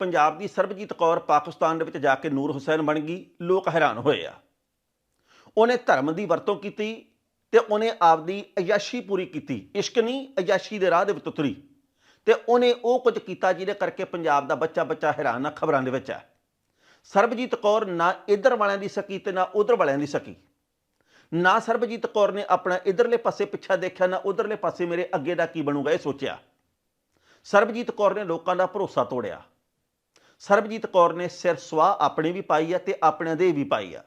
ਪੰਜਾਬ ਦੀ ਸਰਬਜੀਤ ਕੌਰ ਪਾਕਿਸਤਾਨ ਦੇ ਵਿੱਚ ਜਾ ਕੇ ਨੂਰ ਹੁਸੈਨ ਬਣ ਗਈ, ਲੋਕ ਹੈਰਾਨ ਹੋਏ ਆ। ਉਹਨੇ ਧਰਮ ਦੀ ਵਰਤੋਂ ਕੀਤੀ ਤੇ ਉਹਨੇ ਆਪਦੀ ਅਯਾਸ਼ੀ ਪੂਰੀ ਕੀਤੀ, ਇਸ਼ਕ ਨਹੀਂ, ਅਯਾਸ਼ੀ ਦੇ ਰਾਹ ਦੇ ਵਿੱਚ ਉਤਰੀ। ਤੇ ਉਹਨੇ ਉਹ ਕੁਝ ਕੀਤਾ ਜਿਹਦੇ ਕਰਕੇ ਪੰਜਾਬ ਦਾ ਬੱਚਾ ਬੱਚਾ ਹੈਰਾਨ ਆ ਖਬਰਾਂ ਦੇ ਵਿੱਚ ਹੈ ਸਰਬਜੀਤ ਕੌਰ ਨਾ ਇਧਰ ਵਾਲਿਆਂ ਦੀ ਸਕੀ ਤੇ ਨਾ ਉਧਰ ਵਾਲਿਆਂ ਦੀ ਸਕੀ। ਨਾ ਸਰਬਜੀਤ ਕੌਰ ਨੇ ਆਪਣਾ ਇਧਰਲੇ ਪਾਸੇ ਪਿੱਛਾ ਦੇਖਿਆ, ਨਾ ਉਧਰਲੇ ਪਾਸੇ ਮੇਰੇ ਅੱਗੇ ਦਾ ਕੀ ਬਣੂਗਾ ਇਹ ਸੋਚਿਆ। ਸਰਬਜੀਤ ਕੌਰ ਨੇ ਲੋਕਾਂ ਦਾ ਭਰੋਸਾ ਤੋੜਿਆ। ਸਰਬਜੀਤ ਕੌਰ ਨੇ ਸਿਰ ਸਵਾਹ ਆਪਣੇ ਵੀ ਪਾਈ ਆ ਤੇ ਆਪਣਿਆਂ ਦੇ ਵੀ ਪਾਈ ਆ।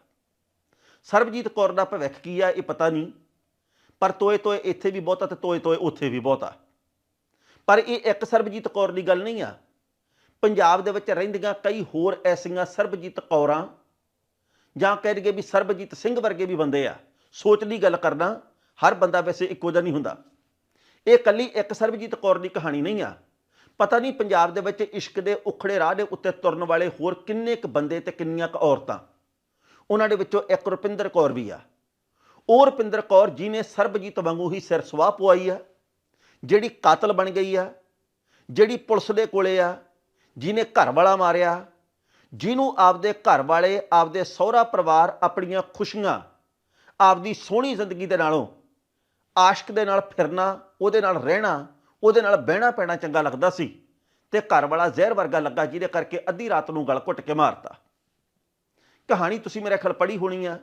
ਸਰਬਜੀਤ ਕੌਰ ਦਾ ਭਵਿੱਖ ਕੀ ਆ ਇਹ ਪਤਾ ਨਹੀਂ, ਪਰ ਤੋਏ ਤੋਏ ਇੱਥੇ ਵੀ ਬਹੁਤਾ ਤੇ ਤੋਏ ਤੋਏ ਉੱਥੇ ਵੀ ਬਹੁਤਾ ਪਰ ਇਹ ਇੱਕ ਸਰਬਜੀਤ ਕੌਰ ਦੀ ਗੱਲ ਨਹੀਂ ਆ। ਪੰਜਾਬ ਦੇ ਵਿੱਚ ਰਹਿੰਦੀਆਂ ਕਈ ਹੋਰ ਐਸੀਆਂ ਸਰਬਜੀਤ ਕੌਰਾਂ ਜਾਂ ਕਹਿ ਦਈਏ ਵੀ ਸਰਬਜੀਤ ਸਿੰਘ ਵਰਗੇ ਵੀ ਬੰਦੇ ਆ। ਸੋਚ ਦੀ ਗੱਲ ਕਰਨਾ ਹਰ ਬੰਦਾ ਵੈਸੇ ਇੱਕੋ ਜਿਹਾ ਨਹੀਂ ਹੁੰਦਾ। ਇਹ ਕੱਲੀ ਇੱਕ ਸਰਬਜੀਤ ਕੌਰ ਦੀ ਕਹਾਣੀ ਨਹੀਂ ਆ। ਪਤਾ ਨਹੀਂ ਪੰਜਾਬ ਦੇ ਵਿੱਚ ਇਸ਼ਕ ਦੇ ਉਖੜੇ ਰਾਹ ਦੇ ਉੱਤੇ ਤੁਰਨ ਵਾਲੇ ਹੋਰ ਕਿੰਨੇ ਕੁ ਬੰਦੇ ਤੇ ਕਿੰਨੀਆਂ ਕੁ ਔਰਤਾਂ। ਉਹਨਾਂ ਦੇ ਵਿੱਚੋਂ ਇੱਕ ਰੁਪਿੰਦਰ ਕੌਰ ਵੀ ਆ। ਉਹ ਰੁਪਿੰਦਰ ਕੌਰ ਜਿਹਨੇ ਸਰਬਜੀਤ ਵਾਂਗੂ ਹੀ ਸਿਰ ਸਵਾਹ ਪਵਾਈ ਆ, ਜਿਹੜੀ ਕਾਤਲ ਬਣ ਗਈ ਆ, ਜਿਹੜੀ ਪੁਲਿਸ ਦੇ ਕੋਲੇ ਆ, ਜਿਹਨੇ ਘਰ ਵਾਲਾ ਮਾਰਿਆ, ਜਿਹਨੂੰ ਆਪਦੇ ਘਰ ਵਾਲੇ ਆਪਦੇ ਸਹੁਰਾ ਪਰਿਵਾਰ ਆਪਣੀਆਂ ਖੁਸ਼ੀਆਂ, ਆਪਦੀ ਸੋਹਣੀ ਜ਼ਿੰਦਗੀ ਦੇ ਨਾਲੋਂ ਆਸ਼ਕ ਦੇ ਨਾਲ ਫਿਰਨਾ, ਉਹਦੇ ਨਾਲ ਰਹਿਣਾ ਉਹਦੇ ਨਾਲ ਬਹਿਣਾ ਪੈਣਾ ਚੰਗਾ ਲੱਗਦਾ ਸੀ ਤੇ ਘਰ ਵਾਲਾ ਜ਼ਹਿਰ ਵਰਗਾ ਲੱਗਾ ਜਿਹਦੇ ਕਰਕੇ ਅੱਧੀ ਰਾਤ ਨੂੰ ਗਲ ਘੁੱਟ ਕੇ ਮਾਰਤਾ। ਕਹਾਣੀ ਤੁਸੀਂ ਮੇਰੇ ਖਿਆਲ ਪੜ੍ਹੀ ਹੋਣੀ ਆ,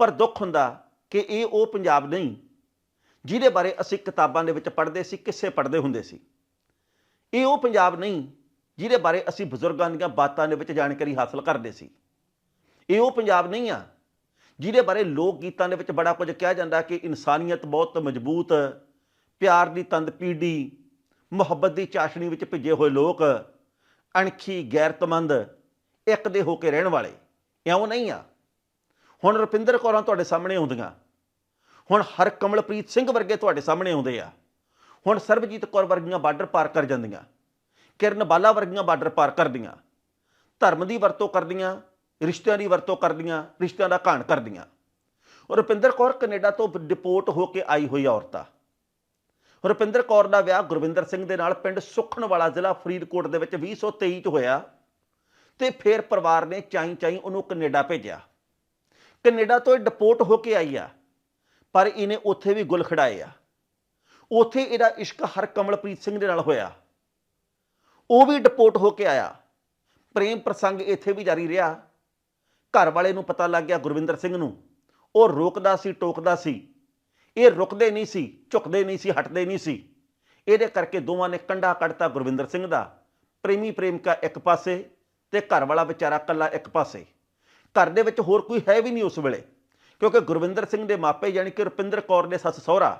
ਪਰ ਦੁੱਖ ਹੁੰਦਾ ਕਿ ਇਹ ਉਹ ਪੰਜਾਬ ਨਹੀਂ ਜਿਹਦੇ ਬਾਰੇ ਅਸੀਂ ਕਿਤਾਬਾਂ ਦੇ ਵਿੱਚ ਪੜ੍ਹਦੇ ਸੀ, ਕਿੱਸੇ ਪੜ੍ਹਦੇ ਹੁੰਦੇ ਸੀ। ਇਹ ਉਹ ਪੰਜਾਬ ਨਹੀਂ ਜਿਹਦੇ ਬਾਰੇ ਅਸੀਂ ਬਜ਼ੁਰਗਾਂ ਦੀਆਂ ਬਾਤਾਂ ਦੇ ਵਿੱਚ ਜਾਣਕਾਰੀ ਹਾਸਲ ਕਰਦੇ ਸੀ। ਇਹ ਉਹ ਪੰਜਾਬ ਨਹੀਂ ਆ ਜਿਹਦੇ ਬਾਰੇ ਲੋਕ ਗੀਤਾਂ ਦੇ ਵਿੱਚ ਬੜਾ ਕੁਝ ਕਿਹਾ ਜਾਂਦਾ ਕਿ ਇਨਸਾਨੀਅਤ ਬਹੁਤ ਮਜ਼ਬੂਤ ਪਿਆਰ ਦੀ ਤੰਦ ਪੀੜੀ, ਮੁਹੱਬਤ ਦੀ ਚਾਸ਼ਨੀ ਵਿੱਚ ਭਿੱਜੇ ਹੋਏ ਲੋਕ, ਅਣਖੀ ਗੈਰਤਮੰਦ, ਇੱਕ ਦੇ ਹੋ ਕੇ ਰਹਿਣ ਵਾਲੇ। ਇਉਂ ਨਹੀਂ ਆ। ਹੁਣ ਰੁਪਿੰਦਰ ਕੌਰਾਂ ਤੁਹਾਡੇ ਸਾਹਮਣੇ ਆਉਂਦੀਆਂ। ਹੁਣ ਹਰ ਕਮਲਪ੍ਰੀਤ ਸਿੰਘ ਵਰਗੇ ਤੁਹਾਡੇ ਸਾਹਮਣੇ ਆਉਂਦੇ ਆ। ਹੁਣ ਸਰਬਜੀਤ ਕੌਰ ਵਰਗੀਆਂ ਬਾਰਡਰ ਪਾਰ ਕਰ ਜਾਂਦੀਆਂ। ਕਿਰਨ ਬਾਲਾ ਵਰਗੀਆਂ ਬਾਰਡਰ ਪਾਰ ਕਰਦੀਆਂ। ਧਰਮ ਦੀ ਵਰਤੋਂ ਕਰਦੀਆਂ, ਰਿਸ਼ਤਿਆਂ ਦੀ ਵਰਤੋਂ ਕਰਦੀਆਂ, ਰਿਸ਼ਤਿਆਂ ਦਾ ਘਾਣ ਕਰਦੀਆਂ। ਰੁਪਿੰਦਰ ਕੌਰ ਕੈਨੇਡਾ ਤੋਂ ਡਿਪੋਰਟ ਹੋ ਕੇ ਆਈ ਹੋਈ ਔਰਤ ਆ। ਰੁਪਿੰਦਰ ਕੌਰ ਦਾ ਵਿਆਹ ਗੁਰਵਿੰਦਰ ਸਿੰਘ ਦੇ ਨਾਲ ਪਿੰਡ ਸੁਖਣ ਵਾਲਾ ਜ਼ਿਲ੍ਹਾ ਫਰੀਦਕੋਟ ਦੇ ਵਿੱਚ 2023 ਚ ਹੋਇਆ ਤੇ ਫਿਰ ਪਰਿਵਾਰ ਨੇ ਚਾਈ ਚਾਈ ਉਹਨੂੰ ਕੈਨੇਡਾ ਭੇਜਿਆ। ਕੈਨੇਡਾ ਤੋਂ ਇਹ ਡਿਪੋਰਟ ਹੋ ਕੇ ਆਈ ਆ, ਪਰ ਇਹਨੇ ਉੱਥੇ ਵੀ ਗੁਲ ਖੜਾਏ ਆ। ਉੱਥੇ ਇਹਦਾ ਇਸ਼ਕ ਹਰ ਕਮਲਪ੍ਰੀਤ ਸਿੰਘ ਦੇ ਨਾਲ ਹੋਇਆ। ਉਹ ਵੀ ਡਿਪੋਰਟ ਹੋ ਕੇ ਆਇਆ। ਪ੍ਰੇਮ ਪ੍ਰਸੰਗ ਇੱਥੇ ਵੀ ਜਾਰੀ ਰਿਹਾ। ਘਰ ਵਾਲੇ ਨੂੰ ਪਤਾ ਲੱਗ ਗਿਆ ਗੁਰਵਿੰਦਰ ਸਿੰਘ ਨੂੰ। ਉਹ ਰੋਕਦਾ ਸੀ, ਟੋਕਦਾ ਸੀ। ਇਹ ਰੁਕਦੇ ਨਹੀਂ ਸੀ, ਝੁਕਦੇ ਨਹੀਂ ਸੀ, ਹਟਦੇ ਨਹੀਂ ਸੀ। ਇਹਦੇ ਕਰਕੇ ਦੋਵਾਂ ਨੇ ਕੰਡਾ ਕੱਢਤਾ ਗੁਰਵਿੰਦਰ ਸਿੰਘ ਦਾ। ਪ੍ਰੇਮੀ ਪ੍ਰੇਮਿਕਾ ਇੱਕ ਪਾਸੇ ਤੇ ਘਰ ਵਾਲਾ ਵਿਚਾਰਾ ਇਕੱਲਾ ਇੱਕ ਪਾਸੇ। ਘਰ ਦੇ ਵਿੱਚ ਹੋਰ ਕੋਈ ਹੈ ਵੀ ਨਹੀਂ ਉਸ ਵੇਲੇ, ਕਿਉਂਕਿ ਗੁਰਵਿੰਦਰ ਸਿੰਘ ਦੇ ਮਾਪੇ ਯਾਨੀ ਕਿ ਰੁਪਿੰਦਰ ਕੌਰ ਦੇ ਸੱਸ ਸਹੁਰਾ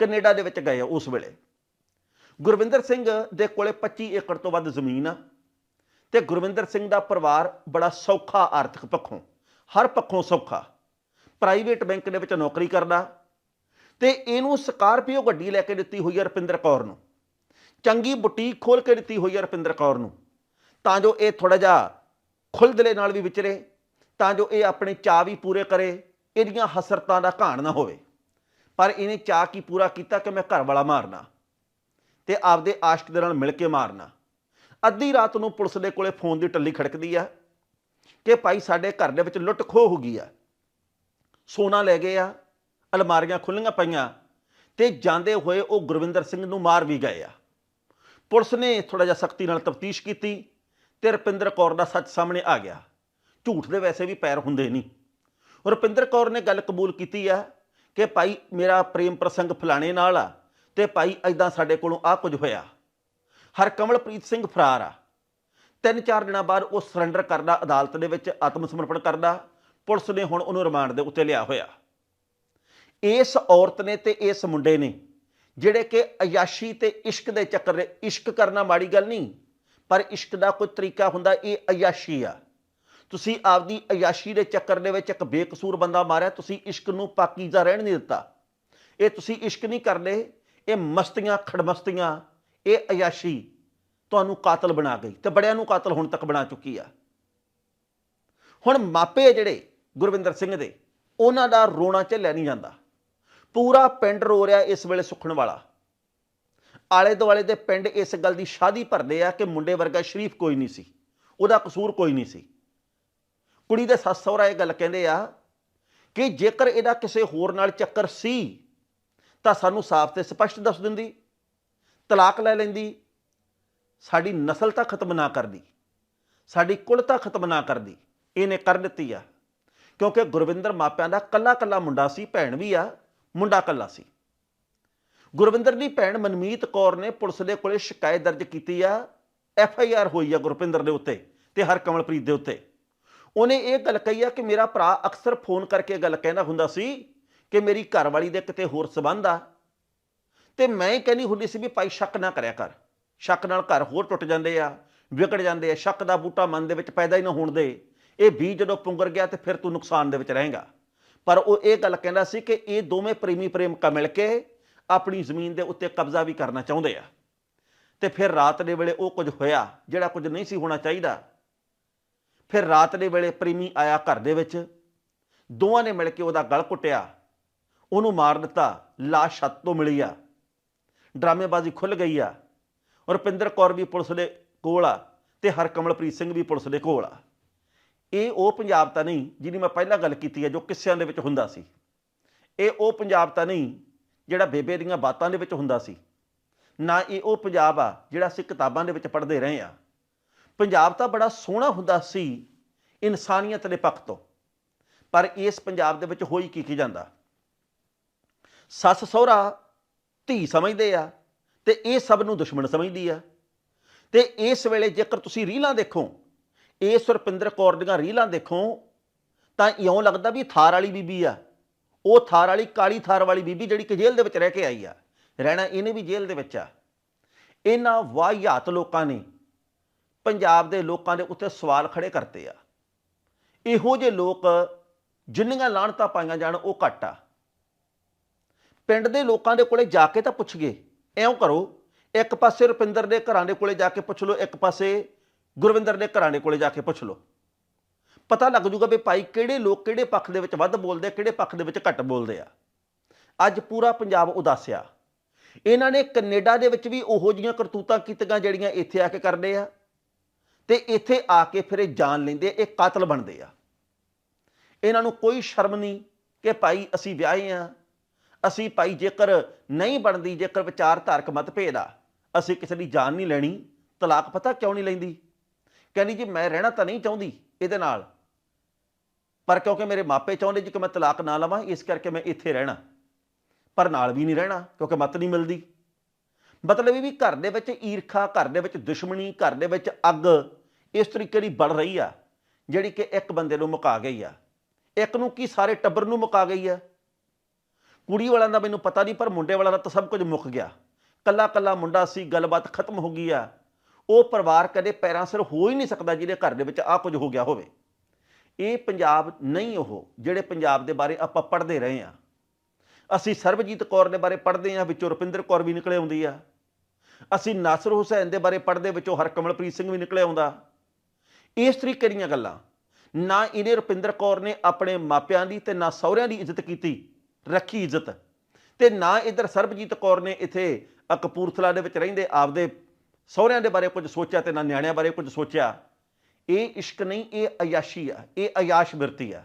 ਕੈਨੇਡਾ ਦੇ ਵਿੱਚ ਗਏ ਉਸ ਵੇਲੇ। ਗੁਰਵਿੰਦਰ ਸਿੰਘ ਦੇ ਕੋਲੇ 25 ਏਕੜ ਤੋਂ ਵੱਧ ਜ਼ਮੀਨ ਆ ਤੇ ਗੁਰਵਿੰਦਰ ਸਿੰਘ ਦਾ ਪਰਿਵਾਰ ਬੜਾ ਸੌਖਾ ਆਰਥਿਕ ਪੱਖੋਂ, ਹਰ ਪੱਖੋਂ ਸੌਖਾ। ਪ੍ਰਾਈਵੇਟ ਬੈਂਕ ਦੇ ਵਿੱਚ ਨੌਕਰੀ ਕਰਦਾ ਤੇ ਇਹਨੂੰ ਸਕਾਰਪੀਓ ਗੱਡੀ ਲੈ ਕੇ ਦਿੱਤੀ ਹੋਈ ਹੈ ਰੁਪਿੰਦਰ ਕੌਰ ਨੂੰ। ਚੰਗੀ ਬੁਟੀਕ ਖੋਲ ਕੇ ਦਿੱਤੀ ਹੋਈ ਹੈ ਰੁਪਿੰਦਰ ਕੌਰ ਨੂੰ। ਤਾਂ ਜੋ ਇਹ ਥੋੜਾ ਜਿਹਾ ਖੁੱਲਦਲੇ ਨਾਲ ਵੀ ਵਿਚਰੇ, ਤਾਂ ਜੋ ਇਹ ਆਪਣੇ ਚਾਅ ਵੀ ਪੂਰੇ ਕਰੇ, ਇਹਦੀਆਂ ਹਸਰਤਾਂ ਦਾ ਘਾਣ ਨਾ ਹੋਵੇ। ਪਰ ਇਹਨੇ ਚਾਅ ਕੀ ਪੂਰਾ ਕੀਤਾ ਕਿ ਮੈਂ ਘਰ ਵਾਲਾ ਮਾਰਨਾ ਤੇ ਆਪਦੇ ਆਸ਼ਕ ਦੇ ਨਾਲ ਮਿਲ ਕੇ ਮਾਰਨਾ। ਅੱਧੀ ਰਾਤ ਨੂੰ ਪੁਲਿਸ ਦੇ ਕੋਲੇ ਫੋਨ ਦੀ ਟੱਲੀ ਖੜਕਦੀ ਆ ਕਿ ਭਾਈ ਸਾਡੇ ਘਰ ਦੇ ਵਿੱਚ ਲੁੱਟ ਖੋਹ ਹੋ ਗਈ ਆ। ਸੋਨਾ ਲੈ ਗਏ ਆ ਅਲਮਾਰੀਆਂ ਖੁੱਲੀਆਂ ਪਈਆਂ ਤੇ ਜਾਂਦੇ ਹੋਏ ਉਹ ਗੁਰਵਿੰਦਰ ਸਿੰਘ ਨੂੰ ਮਾਰ ਵੀ ਗਏ ਆ। ਪੁਲਿਸ ਨੇ ਥੋੜਾ ਜਿਹਾ ਸਖਤੀ ਨਾਲ ਤਫਤੀਸ਼ ਕੀਤੀ ਤੇ ਰੁਪਿੰਦਰ ਕੌਰ ਦਾ ਸੱਚ ਸਾਹਮਣੇ ਆ ਗਿਆ। ਝੂਠ ਦੇ ਵੈਸੇ ਵੀ ਪੈਰ ਹੁੰਦੇ ਨਹੀਂ। ਰੁਪਿੰਦਰ ਕੌਰ ਨੇ ਗੱਲ ਕਬੂਲ ਕੀਤੀ ਆ ਕਿ ਭਾਈ ਮੇਰਾ ਪ੍ਰੇਮ ਪ੍ਰਸੰਗ ਫਲਾਣੇ ਨਾਲ ਆ ਤੇ ਭਾਈ ਐਦਾਂ ਸਾਡੇ ਕੋਲੋਂ ਆ ਕੁਝ ਹੋਇਆ। ਹਰ ਕਮਲਪ੍ਰੀਤ ਸਿੰਘ ਫਰਾਰ ਆ। ਤਿੰਨ ਚਾਰ ਦਿਨਾਂ ਬਾਅਦ ਉਹ ਸਰੈਂਡਰ ਕਰਦਾ, ਅਦਾਲਤ ਦੇ ਵਿੱਚ ਆਤਮ ਸਮਰਪਣ ਕਰਦਾ। ਪੁਲਿਸ ਨੇ ਹੁਣ ਉਹਨੂੰ ਰਿਮਾਂਡ ਦੇ ਉੱਤੇ ਲਿਆ ਹੋਇਆ। ਇਸ ਔਰਤ ਨੇ ਤੇ ਇਸ ਮੁੰਡੇ ਨੇ, ਜਿਹੜੇ ਕਿ ਅਯਾਸ਼ੀ ਤੇ ਇਸ਼ਕ ਦੇ ਚੱਕਰ ਦੇ, ਇਸ਼ਕ ਕਰਨਾ ਮਾੜੀ ਗੱਲ ਨਹੀਂ, ਪਰ ਇਸ਼ਕ ਦਾ ਕੋਈ ਤਰੀਕਾ ਹੁੰਦਾ, ਇਹ ਅਯਾਸ਼ੀ ਆ। ਤੁਸੀਂ ਆਪਦੀ ਅਯਾਸ਼ੀ ਦੇ ਚੱਕਰ ਦੇ ਵਿੱਚ ਇੱਕ ਬੇਕਸੂਰ ਬੰਦਾ ਮਾਰਿਆ, ਤੁਸੀਂ ਇਸ਼ਕ ਨੂੰ ਪਾਕੀਜ਼ਾ ਰਹਿਣ ਨਹੀਂ ਦਿੱਤਾ। ਇਹ ਤੁਸੀਂ ਇਸ਼ਕ ਨਹੀਂ ਕਰਦੇ ਇਹ ਮਸਤੀਆਂ, ਖੜਮਸਤੀਆਂ, ਇਹ ਅਯਾਸ਼ੀ ਤੁਹਾਨੂੰ ਕਾਤਲ ਬਣਾ ਗਈ ਤੇ ਬੜਿਆਂ ਨੂੰ ਕਾਤਲ ਹੁਣ ਤੱਕ ਬਣਾ ਚੁੱਕੀ ਆ। ਹੁਣ ਮਾਪੇ ਜਿਹੜੇ ਗੁਰਵਿੰਦਰ ਸਿੰਘ ਦੇ, ਉਹਨਾਂ ਦਾ ਰੋਣਾ ਝੱਲਿਆ ਨਹੀਂ ਜਾਂਦਾ। ਪੂਰਾ ਪਿੰਡ ਰੋ ਰਿਹਾ ਇਸ ਵੇਲੇ ਸੁਖਣ ਵਾਲਾ। ਆਲੇ ਦੁਆਲੇ ਦੇ ਪਿੰਡ ਇਸ ਗੱਲ ਦੀ ਸ਼ਾਦੀ ਭਰਦੇ ਆ ਕਿ ਮੁੰਡੇ ਵਰਗਾ ਸ਼ਰੀਫ ਕੋਈ ਨਹੀਂ ਸੀ। ਉਹਦਾ ਕਸੂਰ ਕੋਈ ਨਹੀਂ ਸੀ। ਕੁੜੀ ਦੇ ਸੱਸ ਸਹੁਰਾ ਇਹ ਗੱਲ ਕਹਿੰਦੇ ਆ ਕਿ ਜੇਕਰ ਇਹਦਾ ਕਿਸੇ ਹੋਰ ਨਾਲ ਚੱਕਰ ਸੀ, ਤਾਂ ਸਾਨੂੰ ਸਾਫ਼ ਤੇ ਸਪਸ਼ਟ ਦੱਸ ਦਿੰਦੀ, ਤਲਾਕ ਲੈ ਲੈਂਦੀ, ਸਾਡੀ ਨਸਲ ਤਾਂ ਖਤਮ ਨਾ ਕਰਦੀ, ਸਾਡੀ ਕੁਲਤਾ ਖਤਮ ਨਾ ਕਰਦੀ, ਇਹਨੇ ਕਰ ਦਿੱਤੀ ਆ। ਕਿਉਂਕਿ ਗੁਰਵਿੰਦਰ ਮਾਪਿਆਂ ਦਾ ਕੱਲਾ ਕੱਲਾ ਮੁੰਡਾ ਸੀ, ਭੈਣ ਵੀ ਆ ਮੁੰਡਾ ਕੱਲਾ ਸੀ। ਗੁਰਵਿੰਦਰ ਦੀ ਭੈਣ ਮਨਮੀਤ ਕੌਰ ਨੇ ਪੁਲਿਸ ਦੇ ਕੋਲੇ ਸ਼ਿਕਾਇਤ ਦਰਜ ਕੀਤੀ ਆ। ਐਫ ਆਈ ਆਰ ਹੋਈ ਆ ਗੁਰਪਿੰਦਰ ਦੇ ਉੱਤੇ ਤੇ ਹਰਕਮਲਪ੍ਰੀਤ ਦੇ ਉੱਤੇ। ਉਹਨੇ ਇਹ ਗੱਲ ਕਹੀ ਆ ਕਿ ਮੇਰਾ ਭਰਾ ਅਕਸਰ ਫੋਨ ਕਰਕੇ ਗੱਲ ਕਹਿੰਦਾ ਹੁੰਦਾ ਸੀ ਕਿ ਮੇਰੀ ਘਰਵਾਲੀ ਦੇ ਕਿਤੇ ਹੋਰ ਸਬੰਧ ਆ। ਤੇ ਮੈਂ ਕਹਿੰਦੀ ਹੁੰਦੀ ਸੀ ਵੀ ਭਾਈ ਸ਼ੱਕ ਨਾ ਕਰਿਆ ਕਰ। ਸ਼ੱਕ ਨਾਲ ਘਰ ਹੋਰ ਟੁੱਟ ਜਾਂਦੇ ਆ, ਵਿਗੜ ਜਾਂਦੇ ਆ। ਸ਼ੱਕ ਦਾ ਬੂਟਾ ਮਨ ਦੇ ਵਿੱਚ ਪੈਦਾ ਹੀ ਨਾ ਹੋਣ ਦੇ। ਇਹ ਬੀਜ ਜਦੋਂ ਪੁੰਗਰ ਗਿਆ ਤੇ ਫਿਰ ਤੂੰ ਨੁਕਸਾਨ ਦੇ ਵਿੱਚ ਰਹੇਗਾ। ਪਰ ਉਹ ਇਹ ਗੱਲ ਕਹਿੰਦਾ ਸੀ ਕਿ ਇਹ ਦੋਵੇਂ ਪ੍ਰੇਮੀ ਪ੍ਰੇਮਿਕਾ ਮਿਲ ਕੇ ਆਪਣੀ ਜ਼ਮੀਨ ਦੇ ਉੱਤੇ ਕਬਜ਼ਾ ਵੀ ਕਰਨਾ ਚਾਹੁੰਦੇ ਆ। ਤੇ ਫਿਰ ਰਾਤ ਦੇ ਵੇਲੇ ਉਹ ਕੁਝ ਹੋਇਆ ਜਿਹੜਾ ਕੁਝ ਨਹੀਂ ਸੀ ਹੋਣਾ ਚਾਹੀਦਾ। ਫਿਰ ਰਾਤ ਦੇ ਵੇਲੇ ਪ੍ਰੇਮੀ ਆਇਆ ਘਰ ਦੇ ਵਿੱਚ। ਦੋਵਾਂ ਨੇ ਮਿਲ ਕੇ ਉਹਦਾ ਗਲ ਕੁੱਟਿਆ। ਉਹਨੂੰ ਮਾਰ ਦਿੱਤਾ। ਲਾਸ਼ ਛੱਤ ਤੋਂ ਮਿਲੀ ਆ। ਡਰਾਮੇਬਾਜ਼ੀ ਖੁੱਲ ਗਈ ਆ। ਰੁਪਿੰਦਰ ਕੌਰ ਵੀ ਪੁਲਿਸ ਦੇ ਕੋਲ ਆ ਤੇ ਹਰਕਮਲਪ੍ਰੀਤ ਸਿੰਘ ਵੀ ਪੁਲਿਸ ਦੇ ਕੋਲ ਆ। ਇਹ ਉਹ ਪੰਜਾਬ ਤਾਂ ਨਹੀਂ ਜਿਹਦੀ ਮੈਂ ਪਹਿਲਾਂ ਗੱਲ ਕੀਤੀ ਹੈ ਜੋ ਕਿੱਸਿਆਂ ਦੇ ਵਿੱਚ ਹੁੰਦਾ ਸੀ। ਇਹ ਉਹ ਪੰਜਾਬ ਤਾਂ ਨਹੀਂ ਜਿਹੜਾ ਬੇਬੇ ਦੀਆਂ ਬਾਤਾਂ ਦੇ ਵਿੱਚ ਹੁੰਦਾ ਸੀ। ਨਾ ਇਹ ਉਹ ਪੰਜਾਬ ਆ ਜਿਹੜਾ ਅਸੀਂ ਕਿਤਾਬਾਂ ਦੇ ਵਿੱਚ ਪੜ੍ਹਦੇ ਰਹੇ ਆ ਪੰਜਾਬ ਤਾਂ ਬੜਾ ਸੋਹਣਾ ਹੁੰਦਾ ਸੀ ਇਨਸਾਨੀਅਤ ਦੇ ਪੱਖ ਤੋਂ, ਪਰ ਇਸ ਪੰਜਾਬ ਦੇ ਵਿੱਚ ਹੋਈ ਕੀ ਕੀ ਜਾਂਦਾ। ਸੱਸ ਸਹੁਰਾ ਧੀ ਸਮਝਦੇ ਆ ਤੇ ਇਹ ਸਭ ਨੂੰ ਦੁਸ਼ਮਣ ਸਮਝਦੀ ਆ। ਤੇ ਇਸ ਵੇਲੇ ਜੇਕਰ ਤੁਸੀਂ ਰੀਲਾਂ ਦੇਖੋ ਇਹ ਸੁਰਪਿੰਦਰ ਕੌਰ ਦੀਆਂ ਰੀਲਾਂ ਦੇਖੋ, ਤਾਂ ਇਉਂ ਲੱਗਦਾ ਵੀ ਥਾਰ ਵਾਲੀ ਬੀਬੀ ਆ। ਉਹ ਥਾਰ ਵਾਲੀ ਕਾਲੀ ਥਾਰ ਵਾਲੀ ਬੀਬੀ ਜਿਹੜੀ ਕਿ ਜੇਲ੍ਹ ਦੇ ਵਿੱਚ ਰਹਿ ਕੇ ਆਈ ਆ। ਰਹਿਣਾ ਇਹਨੇ ਵੀ ਜੇਲ੍ਹ ਦੇ ਵਿੱਚ ਆ। ਇਹਨਾਂ ਵਾਹਿਆਤ ਲੋਕਾਂ ਨੇ ਪੰਜਾਬ ਦੇ ਲੋਕਾਂ ਦੇ ਉੱਤੇ ਸਵਾਲ ਖੜੇ ਕਰਤੇ ਆ। ਇਹੋ ਜਿਹੇ ਲੋਕ ਜਿੰਨੀਆਂ ਲਾਹਣਤਾਂ ਪਾਈਆਂ ਜਾਣ, ਉਹ ਘੱਟ ਆ। ਪਿੰਡ ਦੇ ਲੋਕਾਂ ਦੇ ਕੋਲੇ ਜਾ ਕੇ ਤਾਂ ਪੁੱਛ ਗਏ। ਐਂ ਕਰੋ, ਇੱਕ ਪਾਸੇ ਰੁਪਿੰਦਰ ਦੇ ਘਰਾਂ ਦੇ ਕੋਲੇ ਜਾ ਕੇ ਪੁੱਛ ਲਓ, ਇੱਕ ਪਾਸੇ ਗੁਰਵਿੰਦਰ ਦੇ ਘਰਾਂ ਦੇ ਕੋਲੇ ਜਾ ਕੇ ਪੁੱਛ ਲਓ। ਪਤਾ ਲੱਗ ਜੂਗਾ ਵੀ ਭਾਈ ਕਿਹੜੇ ਲੋਕ ਕਿਹੜੇ ਪੱਖ ਦੇ ਵਿੱਚ ਵੱਧ ਬੋਲਦੇ ਆ, ਕਿਹੜੇ ਪੱਖ ਦੇ ਵਿੱਚ ਘੱਟ ਬੋਲਦੇ ਆ। ਅੱਜ ਪੂਰਾ ਪੰਜਾਬ ਉਦਾਸਿਆ। ਇਹਨਾਂ ਨੇ ਕੈਨੇਡਾ ਦੇ ਵਿੱਚ ਵੀ ਉਹੋ ਜੀਆਂ ਕਰਤੂਤਾਂ ਕੀਤੀਆਂ ਜਿਹੜੀਆਂ ਇੱਥੇ ਆ ਕੇ ਕਰਦੇ ਆ ਤੇ ਇੱਥੇ ਆ ਕੇ ਫਿਰ ਇਹ ਜਾਨ ਲੈਂਦੇ ਇਹ ਕਾਤਲ ਬਣਦੇ ਆ। ਇਹਨਾਂ ਨੂੰ ਕੋਈ ਸ਼ਰਮ ਨਹੀਂ ਕਿ ਭਾਈ ਅਸੀਂ ਵਿਆਹੇ ਆ ਅਸੀਂ ਭਾਈ ਜੇਕਰ ਨਹੀਂ ਬਣਦੀ ਜੇਕਰ ਵਿਚਾਰਧਾਰਕ ਮਤਭੇਦ ਆ ਅਸੀਂ ਕਿਸੇ ਦੀ ਜਾਨ ਨਹੀਂ ਲੈਣੀ ਤਲਾਕ ਪਤਾ ਕਿਉਂ ਨਹੀਂ ਲੈਂਦੀ? ਕਹਿੰਦੀ ਜੀ ਮੈਂ ਰਹਿਣਾ ਤਾਂ ਨਹੀਂ ਚਾਹੁੰਦੀ ਇਹਦੇ ਨਾਲ। ਪਰ ਕਿਉਂਕਿ ਮੇਰੇ ਮਾਪੇ ਚਾਹੁੰਦੇ ਜੀ ਕਿ ਮੈਂ ਤਲਾਕ ਨਾ ਲਵਾਂ, ਇਸ ਕਰਕੇ ਮੈਂ ਇੱਥੇ ਰਹਿਣਾ। ਪਰ ਨਾਲ ਵੀ ਨਹੀਂ ਰਹਿਣਾ, ਕਿਉਂਕਿ ਮਤ ਨਹੀਂ ਮਿਲਦੀ। ਮਤਲਬ ਇਹ ਵੀ ਘਰ ਦੇ ਵਿੱਚ ਈਰਖਾ, ਘਰ ਦੇ ਵਿੱਚ ਦੁਸ਼ਮਣੀ, ਘਰ ਦੇ ਵਿੱਚ ਅੱਗ, ਇਸ ਤਰੀਕੇ ਦੀ ਬੜ ਰਹੀ ਆ, ਜਿਹੜੀ ਕਿ ਇੱਕ ਬੰਦੇ ਨੂੰ ਮੁਕਾ ਗਈ ਆ। ਇੱਕ ਨੂੰ ਕੀ ਸਾਰੇ ਟੱਬਰ ਨੂੰ ਮੁਕਾ ਗਈ ਆ? ਕੁੜੀ ਵਾਲਿਆਂ ਦਾ ਮੈਨੂੰ ਪਤਾ ਨਹੀਂ, ਪਰ ਮੁੰਡੇ ਵਾਲਿਆਂ ਦਾ ਤਾਂ ਸਭ ਕੁਝ ਮੁੱਕ ਗਿਆ। ਕੱਲਾ ਕੱਲਾ ਮੁੰਡਾ ਸੀ, ਗੱਲਬਾਤ ਖਤਮ ਹੋ ਗਈ ਆ। ਉਹ ਪਰਿਵਾਰ ਕਦੇ ਪੈਰਾਂ ਸਿਰ ਹੋ ਹੀ ਨਹੀਂ ਸਕਦਾ ਜਿਹਦੇ ਘਰ ਦੇ ਵਿੱਚ ਆ ਕੁਝ ਹੋ ਗਿਆ ਹੋਵੇ। ਇਹ ਪੰਜਾਬ ਨਹੀਂ ਉਹ, ਜਿਹੜੇ ਪੰਜਾਬ ਦੇ ਬਾਰੇ ਆਪਾਂ ਪੜ੍ਹਦੇ ਰਹੇ ਆ ਅਸੀਂ ਸਰਬਜੀਤ ਕੌਰ ਦੇ ਬਾਰੇ ਪੜ੍ਹਦੇ ਆ ਵਿੱਚੋਂ ਰੁਪਿੰਦਰ ਕੌਰ ਵੀ ਨਿਕਲੇ ਆਉਂਦੀ ਆ। ਅਸੀਂ ਨਾਸਰ ਹੁਸੈਨ ਦੇ ਬਾਰੇ ਪੜ੍ਹਦੇ, ਵਿੱਚੋਂ ਹਰਕਮਲਪ੍ਰੀਤ ਸਿੰਘ ਵੀ ਨਿਕਲੇ ਆਉਂਦਾ। ਇਸ ਤਰੀਕੇ ਦੀਆਂ ਗੱਲਾਂ। ਨਾ ਇਹਨੇ ਰੁਪਿੰਦਰ ਕੌਰ ਨੇ ਆਪਣੇ ਮਾਪਿਆਂ ਦੀ ਤੇ ਨਾ ਸਹੁਰਿਆਂ ਦੀ ਇੱਜ਼ਤ ਕੀਤੀ, ਰੱਖੀ ਇੱਜ਼ਤ। ਤੇ ਨਾ ਇਧਰ ਸਰਬਜੀਤ ਕੌਰ ਨੇ ਇੱਥੇ ਕਪੂਰਥਲਾ ਦੇ ਵਿੱਚ ਰਹਿੰਦੇ, ਆਪਦੇ ਸਹੁਰਿਆਂ ਦੇ ਬਾਰੇ ਕੁਝ ਸੋਚਿਆ ਤੇ ਨਾ ਨਿਆਣਿਆਂ ਬਾਰੇ ਕੁਝ ਸੋਚਿਆ? ਇਹ ਇਸ਼ਕ ਨਹੀਂ, ਇਹ ਅਯਾਸ਼ੀ ਆ, ਇਹ ਅਯਾਸ਼ ਬਿਰਤੀ ਆ।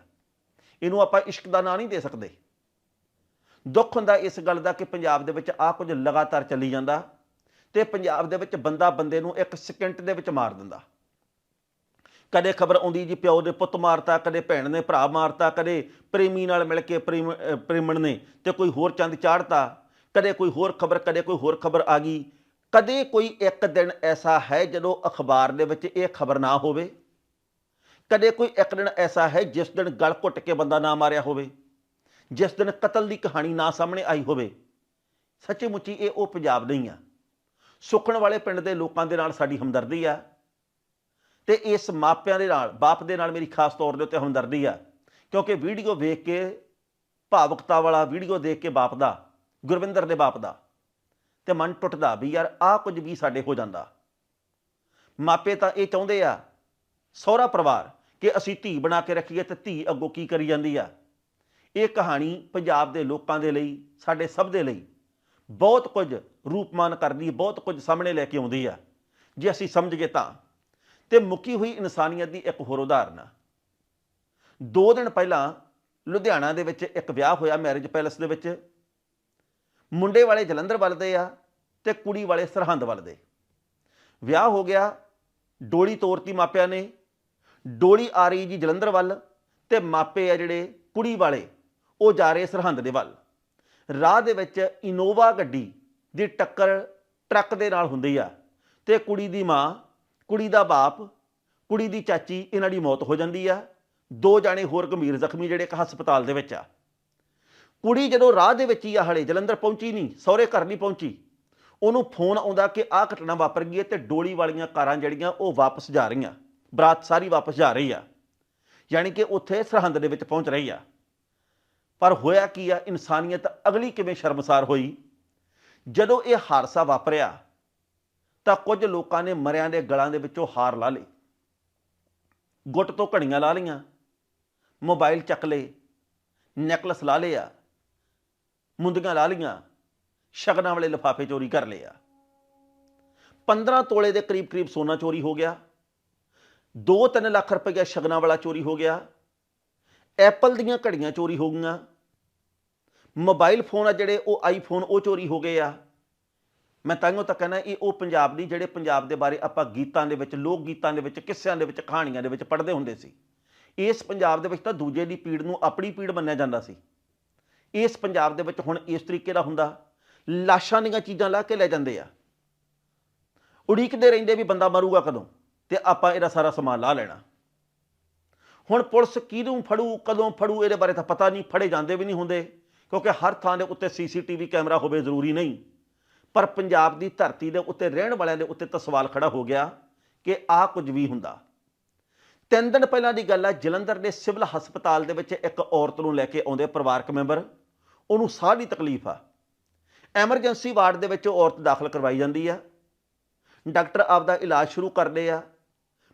ਇਹਨੂੰ ਆਪਾਂ ਇਸ਼ਕ ਦਾ ਨਾਂ ਨਹੀਂ ਦੇ ਸਕਦੇ। ਦੁੱਖ ਹੁੰਦਾ ਇਸ ਗੱਲ ਦਾ ਕਿ ਪੰਜਾਬ ਦੇ ਵਿੱਚ ਆ ਕੁਝ ਲਗਾਤਾਰ ਚੱਲੀ ਜਾਂਦਾ ਤੇ ਪੰਜਾਬ ਦੇ ਵਿੱਚ ਬੰਦਾ ਬੰਦੇ ਨੂੰ ਇੱਕ ਸਕਿੰਟ ਦੇ ਵਿੱਚ ਮਾਰ ਦਿੰਦਾ। ਕਦੇ ਖਬਰ ਆਉਂਦੀ ਜੀ ਪਿਓ ਦੇ ਪੁੱਤ ਮਾਰਤਾ, ਕਦੇ ਭੈਣ ਨੇ ਭਰਾ ਮਾਰਤਾ, ਕਦੇ ਪ੍ਰੇਮੀ ਨਾਲ ਮਿਲ ਕੇ ਪ੍ਰੇਮ ਪ੍ਰੇਮਣ ਨੇ ਤੇ ਕੋਈ ਹੋਰ ਚੰਦ ਚਾੜਤਾ, ਕਦੇ ਕੋਈ ਹੋਰ ਖਬਰ, ਕਦੇ ਕੋਈ ਹੋਰ ਖਬਰ ਆ ਗਈ। ਕਦੇ ਕੋਈ ਇੱਕ ਦਿਨ ਐਸਾ ਹੈ ਜਦੋਂ ਅਖਬਾਰ ਦੇ ਵਿੱਚ ਇਹ ਖਬਰ ਨਾ ਹੋਵੇ? ਕਦੇ ਕੋਈ ਇੱਕ ਦਿਨ ਐਸਾ ਹੈ ਜਿਸ ਦਿਨ ਗਲ ਘੁੱਟ ਕੇ ਬੰਦਾ ਨਾ ਮਾਰਿਆ ਹੋਵੇ? ਜਿਸ ਦਿਨ ਕਤਲ ਦੀ ਕਹਾਣੀ ਨਾ ਸਾਹਮਣੇ ਆਈ ਹੋਵੇ? ਸੱਚੀ ਮੁੱਚੀ ਇਹ ਉਹ ਪੰਜਾਬ ਨਹੀਂ ਆ। ਸੁਖਣ ਵਾਲੇ ਪਿੰਡ ਦੇ ਲੋਕਾਂ ਦੇ ਨਾਲ ਸਾਡੀ ਹਮਦਰਦੀ ਆ। ਤੇ ਇਸ ਮਾਪਿਆਂ ਦੇ ਨਾਲ, ਬਾਪ ਦੇ ਨਾਲ ਮੇਰੀ ਖਾਸ ਤੌਰ ਦੇ ਉੱਤੇ ਹਮਦਰਦੀ ਆ। ਕਿਉਂਕਿ ਵੀਡੀਓ ਵੇਖ ਕੇ ਭਾਵੁਕਤਾ ਵਾਲਾ, ਵੀਡੀਓ ਦੇਖ ਕੇ ਬਾਪ ਦਾ, ਗੁਰਵਿੰਦਰ ਦੇ ਬਾਪ ਦਾ ਤੇ ਮਨ ਟੁੱਟਦਾ ਵੀ ਯਾਰ ਆਹ ਕੁਝ ਵੀ ਸਾਡੇ ਹੋ ਜਾਂਦਾ। ਮਾਪੇ ਤਾਂ ਇਹ ਚਾਹੁੰਦੇ ਆ, ਸਹੁਰਾ ਪਰਿਵਾਰ, ਕਿ ਅਸੀਂ ਧੀ ਬਣਾ ਕੇ ਰੱਖੀਏ ਤੇ ਧੀ ਅੱਗੋਂ ਕੀ ਕਰੀ ਜਾਂਦੀ ਆ। ਇਹ ਕਹਾਣੀ ਪੰਜਾਬ ਦੇ ਲੋਕਾਂ ਦੇ ਲਈ, ਸਾਡੇ ਸਭ ਦੇ ਲਈ ਬਹੁਤ ਕੁਝ ਰੂਪਮਾਨ ਕਰਦੀ ਬਹੁਤ ਕੁਝ ਸਾਹਮਣੇ ਲੈ ਕੇ ਆਉਂਦੀ ਆ। ਜੇ ਅਸੀਂ ਸਮਝ ਗਏ ਤਾਂ, ਤੇ ਮੁੱਕੀ ਹੋਈ ਇਨਸਾਨੀਅਤ ਦੀ ਇੱਕ ਹੋਰ ਉਦਾਹਰਨ ਆ। ਦੋ ਦਿਨ ਪਹਿਲਾਂ ਲੁਧਿਆਣਾ ਦੇ ਵਿੱਚ ਇੱਕ ਵਿਆਹ ਹੋਇਆ ਮੈਰਿਜ ਪੈਲੇਸ ਦੇ ਵਿੱਚ। ਮੁੰਡੇ ਵਾਲੇ ਜਲੰਧਰ ਵੱਲ ਦੇ ਆ ਤੇ ਕੁੜੀ ਵਾਲੇ ਸਰਹੰਦ ਵੱਲ ਦੇ ਵਿਆਹ ਹੋ ਗਿਆ, ਡੋਲੀ ਤੋਰਤੀ ਮਾਪਿਆਂ ਨੇ, ਡੋਲੀ ਆ ਰਹੀ ਜੀ ਜਲੰਧਰ ਵੱਲ ਤੇ ਮਾਪੇ ਆ ਜਿਹੜੇ ਕੁੜੀ ਵਾਲੇ, ਉਹ ਜਾ ਰਹੇ ਸਰਹੰਦ ਦੇ ਵੱਲ। ਰਾਹ ਦੇ ਵਿੱਚ ਇਨੋਵਾ ਗੱਡੀ ਦੀ ਟੱਕਰ ਟਰੱਕ ਦੇ ਨਾਲ ਹੁੰਦੀ ਆ ਤੇ ਕੁੜੀ ਦੀ ਮਾਂ, ਕੁੜੀ ਦਾ ਬਾਪ, ਕੁੜੀ ਦੀ ਚਾਚੀ, ਇਹਨਾਂ ਦੀ ਮੌਤ ਹੋ ਜਾਂਦੀ ਆ। ਦੋ ਜਾਣੇ ਹੋਰ ਗੰਭੀਰ ਜ਼ਖਮੀ ਜਿਹੜੇ ਇੱਕ ਹਸਪਤਾਲ ਦੇ ਵਿੱਚ ਆ। ਕੁੜੀ ਜਦੋਂ ਰਾਹ ਦੇ ਵਿੱਚ ਹੀ ਆ ਹਲੇ, ਜਲੰਧਰ ਪਹੁੰਚੀ ਨਹੀਂ, ਸਹੁਰੇ ਘਰ ਨਹੀਂ ਪਹੁੰਚੀ। ਉਹਨੂੰ ਫੋਨ ਆਉਂਦਾ ਕਿ ਆਹ ਘਟਨਾ ਵਾਪਰ ਗਈ ਹੈ ਤੇ ਡੋਲੀ ਵਾਲੀਆਂ ਕਾਰਾਂ ਜਿਹੜੀਆਂ, ਉਹ ਵਾਪਸ ਜਾ ਰਹੀਆਂ। ਬਰਾਤ ਸਾਰੀ ਵਾਪਸ ਜਾ ਰਹੀ ਆ। ਯਾਨੀ ਕਿ ਉੱਥੇ ਸਰਹੰਦ ਦੇ ਵਿੱਚ ਪਹੁੰਚ ਰਹੀ ਆ। ਪਰ ਹੋਇਆ ਕੀ ਆ, ਇਨਸਾਨੀਅਤ ਅਗਲੀ ਕਿਵੇਂ ਸ਼ਰਮਸਾਰ ਹੋਈ? ਜਦੋਂ ਇਹ ਹਾਦਸਾ ਵਾਪਰਿਆ, ਤਾਂ ਕੁਝ ਲੋਕਾਂ ਨੇ ਮਰਿਆਂ ਦੇ ਗਲਾਂ ਦੇ ਵਿੱਚੋਂ ਹਾਰ ਲਾ ਲਈ। ਗੁੱਟ ਤੋਂ ਘੜੀਆਂ ਲਾ ਲਈਆਂ, ਮੋਬਾਈਲ ਚੱਕ ਲਏ, ਨੈਕਲਸ ਲਾ ਲਿਆ ਮੁੰਦੀਆਂ ਲਾ ਲੀਆਂ ਸ਼ਗਨਾਂ ਵਾਲੇ ਲਿਫਾਫੇ ਚੋਰੀ ਕਰ ਲਿਆ 15 ਤੋਲੇ ਦੇ ਕਰੀਬ ਕਰੀਬ ਸੋਨਾ ਚੋਰੀ ਹੋ ਗਿਆ 2-3 ਲੱਖ ਰੁਪਏ ਸ਼ਗਨਾਂ ਵਾਲਾ ਚੋਰੀ ਹੋ ਗਿਆ, ਐਪਲ ਦੀਆਂ ਘੜੀਆਂ ਚੋਰੀ ਹੋ ਗਈਆਂ, ਮੋਬਾਈਲ ਫੋਨ ਆ ਜਿਹੜੇ, ਉਹ ਆਈਫੋਨ, ਉਹ ਚੋਰੀ ਹੋ ਗਏ ਆ। ਮੈਂ ਤਾਂਹੀਓ ਤਾਂ ਕਹਿੰਦਾ, ਇਹ ਉਹ ਪੰਜਾਬ ਦੀ, ਜਿਹੜੇ ਪੰਜਾਬ ਦੇ ਬਾਰੇ ਆਪਾਂ ਗੀਤਾਂ ਦੇ ਵਿੱਚ, ਲੋਕ ਗੀਤਾਂ ਦੇ ਵਿੱਚ, ਕਿੱਸਿਆਂ ਦੇ ਵਿੱਚ, ਕਹਾਣੀਆਂ ਦੇ ਵਿੱਚ ਪੜ੍ਹਦੇ ਹੁੰਦੇ ਸੀ। ਇਸ ਪੰਜਾਬ ਦੇ ਵਿੱਚ ਤਾਂ ਦੂਜੇ ਦੀ ਪੀੜ ਨੂੰ ਆਪਣੀ ਪੀੜ ਮੰਨਿਆ ਜਾਂਦਾ ਸੀ। ਇਸ ਪੰਜਾਬ ਦੇ ਵਿੱਚ ਹੁਣ ਇਸ ਤਰੀਕੇ ਦਾ ਹੁੰਦਾ। ਲਾਸ਼ਾਂ ਦੀਆਂ ਚੀਜ਼ਾਂ ਲਾ ਕੇ ਲੈ ਜਾਂਦੇ ਆ। ਉਡੀਕਦੇ ਰਹਿੰਦੇ ਵੀ ਬੰਦਾ ਮਰੂਗਾ ਕਦੋਂ ਤੇ ਆਪਾਂ ਇਹਦਾ ਸਾਰਾ ਸਮਾਨ ਲਾ ਲੈਣਾ। ਹੁਣ ਪੁਲਿਸ ਕਿਹਨੂੰ ਫੜੂ, ਕਦੋਂ ਫੜੂ, ਇਹਦੇ ਬਾਰੇ ਤਾਂ ਪਤਾ ਨਹੀਂ, ਫੜੇ ਜਾਂਦੇ ਵੀ ਨਹੀਂ ਹੁੰਦੇ। ਕਿਉਂਕਿ ਹਰ ਥਾਂ ਦੇ ਉੱਤੇ ਸੀਸੀਟੀਵੀ ਕੈਮਰਾ ਹੋਵੇ ਜ਼ਰੂਰੀ ਨਹੀਂ। ਪਰ ਪੰਜਾਬ ਦੀ ਧਰਤੀ ਦੇ ਉੱਤੇ, ਰਹਿਣ ਵਾਲਿਆਂ ਦੇ ਉੱਤੇ ਤਾਂ ਸਵਾਲ ਖੜਾ ਹੋ ਗਿਆ ਕਿ ਆਹ ਕੁਝ ਵੀ ਹੁੰਦਾ। ਤਿੰਨ ਦਿਨ ਪਹਿਲਾਂ ਦੀ ਗੱਲ ਆ, ਜਲੰਧਰ ਦੇ ਸਿਵਲ ਹਸਪਤਾਲ ਦੇ ਵਿੱਚ ਇੱਕ ਔਰਤ ਨੂੰ ਲੈ ਕੇ ਆਉਂਦੇ ਪਰਿਵਾਰਕ ਮੈਂਬਰ। ਉਹਨੂੰ ਸਾਹ ਦੀ ਤਕਲੀਫ ਆ। ਐਮਰਜੈਂਸੀ ਵਾਰਡ ਦੇ ਵਿੱਚ ਉਹ ਔਰਤ ਦਾਖਲ ਕਰਵਾਈ ਜਾਂਦੀ ਆ। ਡਾਕਟਰ ਆਪਦਾ ਇਲਾਜ ਸ਼ੁਰੂ ਕਰਦੇ ਆ।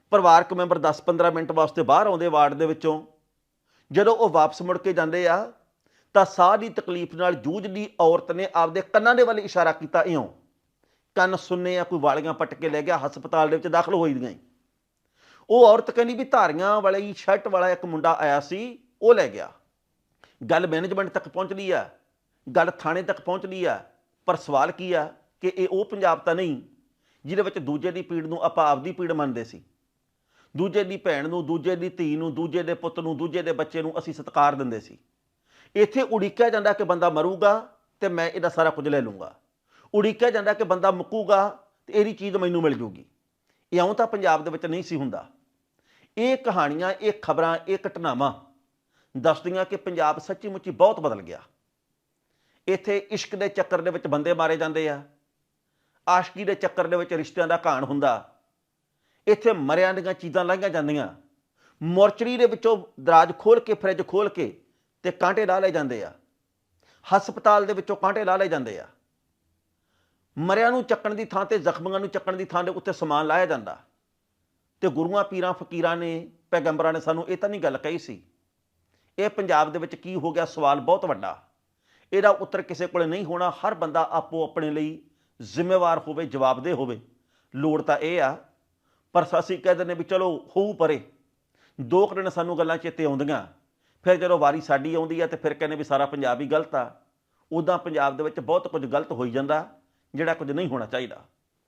ਪਰਿਵਾਰਕ ਮੈਂਬਰ 10-15 ਮਿੰਟ ਵਾਸਤੇ ਬਾਹਰ ਆਉਂਦੇ ਵਾਰਡ ਦੇ ਵਿੱਚੋਂ। ਜਦੋਂ ਉਹ ਵਾਪਸ ਮੁੜ ਕੇ ਜਾਂਦੇ ਆ, ਤਾਂ ਸਾਹ ਦੀ ਤਕਲੀਫ ਨਾਲ ਜੂਝਦੀ ਔਰਤ ਨੇ ਆਪਦੇ ਕੰਨਾਂ ਦੇ ਵੱਲ ਇਸ਼ਾਰਾ ਕੀਤਾ, ਇਉਂ। ਕੰਨ ਸੁੰਨੇ ਆ, ਕੋਈ ਵਾਲੀਆਂ ਪੱਟ ਕੇ ਲੈ ਗਿਆ, ਹਸਪਤਾਲ ਦੇ ਵਿੱਚ ਦਾਖਲ ਹੋਈ ਦੀਆਂ ਈ। ਉਹ ਔਰਤ ਕਹਿੰਦੀ ਵੀ ਧਾਰੀਆਂ ਵਾਲੀ, ਸ਼ਰਟ ਵਾਲਾ ਇੱਕ ਮੁੰਡਾ ਆਇਆ ਸੀ, ਉਹ ਲੈ ਗਿਆ। ਗੱਲ ਮੈਨੇਜਮੈਂਟ ਤੱਕ ਪਹੁੰਚਦੀ ਆ, ਗੱਲ ਥਾਣੇ ਤੱਕ ਪਹੁੰਚਦੀ ਆ, ਪਰ ਸਵਾਲ ਕੀ ਆ ਕਿ ਇਹ ਉਹ ਪੰਜਾਬ ਤਾਂ ਨਹੀਂ ਜਿਹਦੇ ਵਿੱਚ ਦੂਜੇ ਦੀ ਪੀੜ ਨੂੰ ਆਪਾਂ ਆਪਦੀ ਪੀੜ ਮੰਨਦੇ ਸੀ। ਦੂਜੇ ਦੀ ਭੈਣ ਨੂੰ, ਦੂਜੇ ਦੀ ਧੀ ਨੂੰ, ਦੂਜੇ ਦੇ ਪੁੱਤ ਨੂੰ, ਦੂਜੇ ਦੇ ਬੱਚੇ ਨੂੰ ਅਸੀਂ ਸਤਿਕਾਰ ਦਿੰਦੇ ਸੀ। ਇੱਥੇ ਉਡੀਕਿਆ ਜਾਂਦਾ ਕਿ ਬੰਦਾ ਮਰੂਗਾ ਤੇ ਮੈਂ ਇਹਦਾ ਸਾਰਾ ਕੁਝ ਲੈ ਲੂੰਗਾ। ਉਡੀਕਿਆ ਜਾਂਦਾ ਕਿ ਬੰਦਾ ਮੁੱਕੂਗਾ ਤੇ ਇਹਦੀ ਚੀਜ਼ ਮੈਨੂੰ ਮਿਲ ਜੂਗੀ। ਇਉਂ ਤਾਂ ਪੰਜਾਬ ਦੇ ਵਿੱਚ ਨਹੀਂ ਸੀ ਹੁੰਦਾ। ਇਹ ਕਹਾਣੀਆਂ, ਇਹ ਖਬਰਾਂ, ਇਹ ਘਟਨਾਵਾਂ ਦੱਸਦੀਆਂ ਕਿ ਪੰਜਾਬ ਸੱਚੀ ਮੁੱਚੀ ਬਹੁਤ ਬਦਲ ਗਿਆ। ਇੱਥੇ ਇਸ਼ਕ ਦੇ ਚੱਕਰ ਦੇ ਵਿੱਚ ਬੰਦੇ ਮਾਰੇ ਜਾਂਦੇ ਆ। ਆਸ਼ਕੀ ਦੇ ਚੱਕਰ ਦੇ ਵਿੱਚ ਰਿਸ਼ਤਿਆਂ ਦਾ ਘਾਣ ਹੁੰਦਾ। ਇੱਥੇ ਮਰਿਆਂ ਦੀਆਂ ਚੀਜ਼ਾਂ ਲਾਈਆਂ ਜਾਂਦੀਆਂ। ਮੋਰਚਰੀ ਦੇ ਵਿੱਚੋਂ ਦਰਾਜ ਖੋਲ ਕੇ, ਫ੍ਰਿਜ ਖੋਲ ਕੇ ਤੇ ਕਾਂਟੇ ਲਾ ਲਏ ਜਾਂਦੇ ਆ। ਹਸਪਤਾਲ ਦੇ ਵਿੱਚੋਂ ਕਾਂਟੇ ਲਾ ਲਏ ਜਾਂਦੇ ਆ। ਮਰਿਆਂ ਨੂੰ ਚੱਕਣ ਦੀ ਥਾਂ ਤੇ, ਜ਼ਖਮੀਆਂ ਨੂੰ ਚੱਕਣ ਦੀ ਥਾਂ ਦੇ ਉੱਤੇ ਸਮਾਨ ਲਾਇਆ ਜਾਂਦਾ। ਤੇ ਗੁਰੂਆਂ, ਪੀਰਾਂ, ਫਕੀਰਾਂ ਨੇ, ਪੈਗੰਬਰਾਂ ਨੇ ਸਾਨੂੰ ਇਹ ਤਾਂ ਨਹੀਂ ਗੱਲ ਕਹੀ ਸੀ ਇਹ ਪੰਜਾਬ ਦੇ ਵਿੱਚ ਕੀ ਹੋ ਗਿਆ? ਸਵਾਲ ਬਹੁਤ ਵੱਡਾ। ਇਹਦਾ ਉੱਤਰ ਕਿਸੇ ਕੋਲ ਨਹੀਂ ਹੋਣਾ। ਹਰ ਬੰਦਾ ਆਪੋ ਆਪਣੇ ਲਈ ਜ਼ਿੰਮੇਵਾਰ ਹੋਵੇ, ਜਵਾਬਦੇਹ ਹੋਵੇ। ਲੋੜ ਤਾਂ ਇਹ ਆ। ਪਰ ਅਸੀਂ ਕਹਿ ਦਿੰਦੇ ਵੀ ਚਲੋ, ਹੋਊ ਪਰੇ। ਦੋ ਕੁ ਦਿਨ ਸਾਨੂੰ ਗੱਲਾਂ ਚੇਤੇ ਆਉਂਦੀਆਂ। ਫਿਰ ਜਦੋਂ ਵਾਰੀ ਸਾਡੀ ਆਉਂਦੀ ਆ ਤੇ ਫਿਰ ਕਹਿੰਦੇ ਵੀ ਸਾਰਾ ਪੰਜਾਬ ਹੀ ਗਲਤ ਆ। ਉਦਾਂ ਪੰਜਾਬ ਦੇ ਵਿੱਚ ਬਹੁਤ ਕੁਝ ਗਲਤ ਹੋਈ ਜਾਂਦਾ, ਜਿਹੜਾ ਕੁਝ ਨਹੀਂ ਹੋਣਾ ਚਾਹੀਦਾ।